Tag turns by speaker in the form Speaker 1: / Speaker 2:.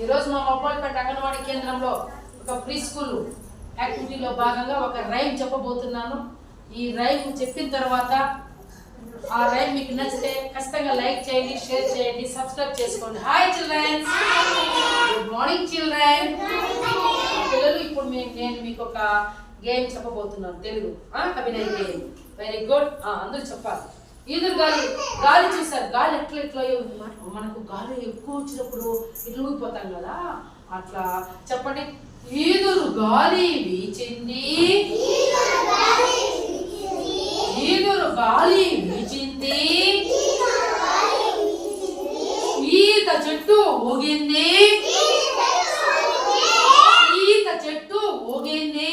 Speaker 1: ఈరోజు మా మొబైల్పేట అంగన్వాడీ కేంద్రంలో ఒక ప్రీ స్కూల్ యాక్టివిటీలో భాగంగా ఒక రైమ్ చెప్పబోతున్నాను. ఈ రైమ్ చెప్పిన తర్వాత ఆ రైమ్ మీకు నచ్చితే ఖచ్చితంగా లైక్ చేయండి షేర్ చేయండి సబ్స్క్రైబ్ చేసుకోండి. Hi children good morning children పిల్లలు ఇప్పుడు మీ- నేను మీకు ఒక గేమ్ చెప్పబోతున్నాను. తెలుగు ఆ, అభినయ్ గేమ్. వెరీ గుడ్ అందరూ చెప్పాలి. ఈదురు గాలి గాలి చేశారు. గాలి ఎట్లా ఎట్లా మనకు గాలి ఎక్కువ వచ్చినప్పుడు ఇట్లా ఊగిపోతాం కదా. అట్లా చెప్పండి. ఈదురు గాలి వీచింది. ఈదురు గాలి వీచింది. ఈత చెట్టు ఊగింది. ఈత చెట్టు ఊగింది.